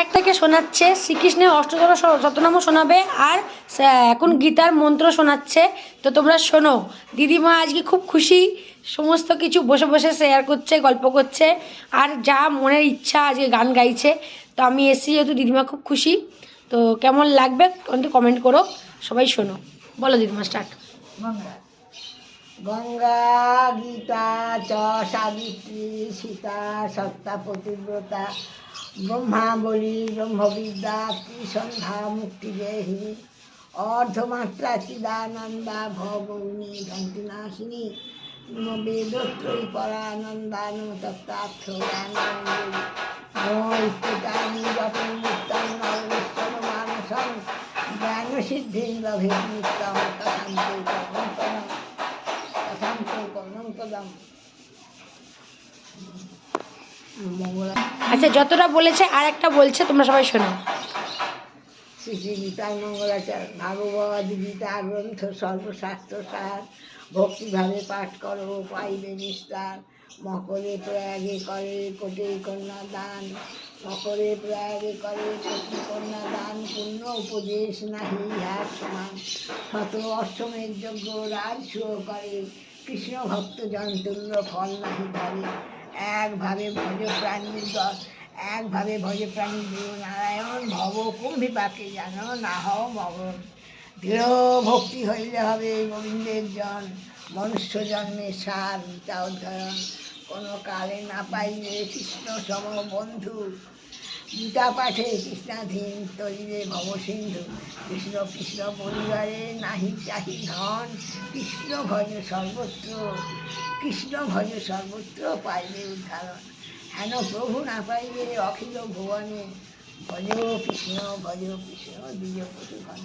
এক থেকে শোনাচ্ছে, শ্রীকৃষ্ণের অষ্টদশ শতনাম শোনাবে আর এখন গীতার মন্ত্র শোনাচ্ছে। তো তোমরা শোনো। দিদিমা আজকে খুব খুশি, সমস্ত কিছু বসে বসে শেয়ার করছে, গল্প করছে। আর যা মনের ইচ্ছা আজকে গান গাইছে, তো আমি এসেছি যেহেতু দিদিমা খুব খুশি। তো কেমন লাগবে কিন্তু কমেন্ট করো, সবাই শোনো। বলো দিদিমা স্টার্ট গঙ্গা। গীতা চ সাবিত্রী সীতা সত্তা পতিব্রতা ব্রহ্মাবলী ব্রহ্মবিদ্যা ত্রিসন্ধ্যা মুক্তিদেহী অর্ধমাত্রা চিদানন্দা ভগৌনী ধন্তিনাশিনী বেদত্রয়ী কর্ণম তথান্তে কর্ণম কদম মঙ্গলা আচ্ছা যতটা বলেছে আর একটা বলছে তোমরা সবাই শোনো। শ্রী গীতার মঙ্গলাচার ভাগবত গীতা গ্রন্থ সর্বশাস্ত্র সার ভক্তিভাবে পাঠ করো পাইবে নিস্তার মকরে প্রয়াগে করে কোটি কন্যা দান মকরে প্রয়াগে করে কোটি কন্যা দান পূর্ণ উপদেশ নাহি ইহার সমান। শত অষ্টমের যজ্ঞ রাজসুয় করে কৃষ্ণ ভক্ত জন্তুল্য ফল নাহি ধরে। একভাবে ভজ প্রাণীর দল, একভাবে ভজ প্রাণী গুরু নারায়ণ ভব কুম্ভি পাকে জানো না হও মগন দৃঢ় ভক্তি হইলে হবে গোবিন্দের জন মনুষ্য জন্মে সার কোনো কালে না পাইলে কৃষ্ণ সম বন্ধু গীতা পাঠে কৃষ্ণাধীন তরিবে ভব সিন্ধু। কৃষ্ণ কৃষ্ণ পরিবারে নাহি চাহি ধন। কৃষ্ণ ভজ সর্বত্র কৃষ্ণ ভজ সর্বত্র পাইবে উদ্ধারণ। হেন প্রভু না পাইবে অখিল ভুবনে। ভজ কৃষ্ণ ভজ কৃষ্ণ দ্বিজ পশুগণ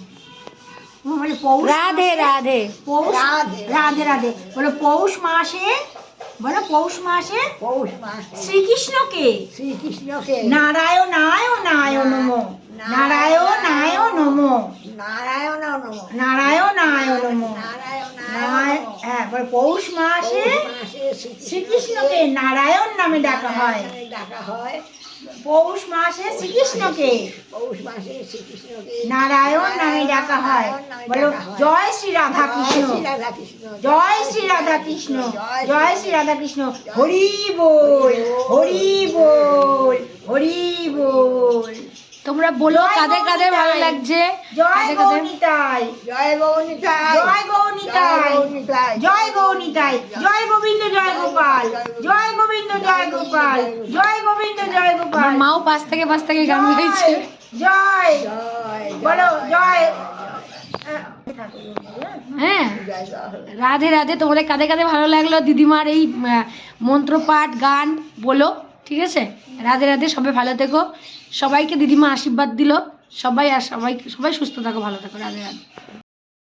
পৌষ রাধে রাধে। পৌষ রাধে। রাধে রাধে। বলে পৌষ মাসে বলে পৌষ মাসে? পৌষ মাসে। শ্রীকৃষ্ণকে? শ্রীকৃষ্ণকে। নারায়ণ নায় নম। নারায়ণ নম। নারায়ণ নম। নারায়ণ নম। নারায়ণ নারায়- হ্যাঁ বলে পৌষ মাসে শ্রীকৃষ্ণকে নারায়ণ নামে ডাকা হয়। নামে ডাকা হয়। পৌষ মাসে শ্রীকৃষ্ণকে। পৌষ মাসে শ্রীকৃষ্ণকে। নারায়ণ নামে ডাকা হয়। বলো জয় শ্রী রাধা কৃষ্ণ জয় শ্রী রাধা কৃষ্ণ জয় শ্রী রাধা কৃষ্ণ হরি বল হরি বল হরি বল। তোমরা বলো কাদের কাদের ভালো লাগছে? জয় গৌনিতাই জয় গৌনিতাই জয় গৌনিতাই গৌনিতাই জয় গৌনিতাই জয় গোবিন্দ জয় গোপাল। জয় গোবিন্দ জয় গোপাল। জয় আমার মাও পাশ থেকে পাশ থেকে গান গাইছে। জয় বলো জয়। হ্যাঁ রাধে রাধে তোমাদের কাদের কাদের ভালো লাগল। দিদিমার এই মন্ত্রপাঠ গান বলো ঠিক আছে? রাধে রাধে সবাই ভালো থেকো। সবাইকে দিদিমা আশীর্বাদ দিল। সবাই আর সবাই সবাই সুস্থ থাকো ভালো থাকো রাধে রাধে।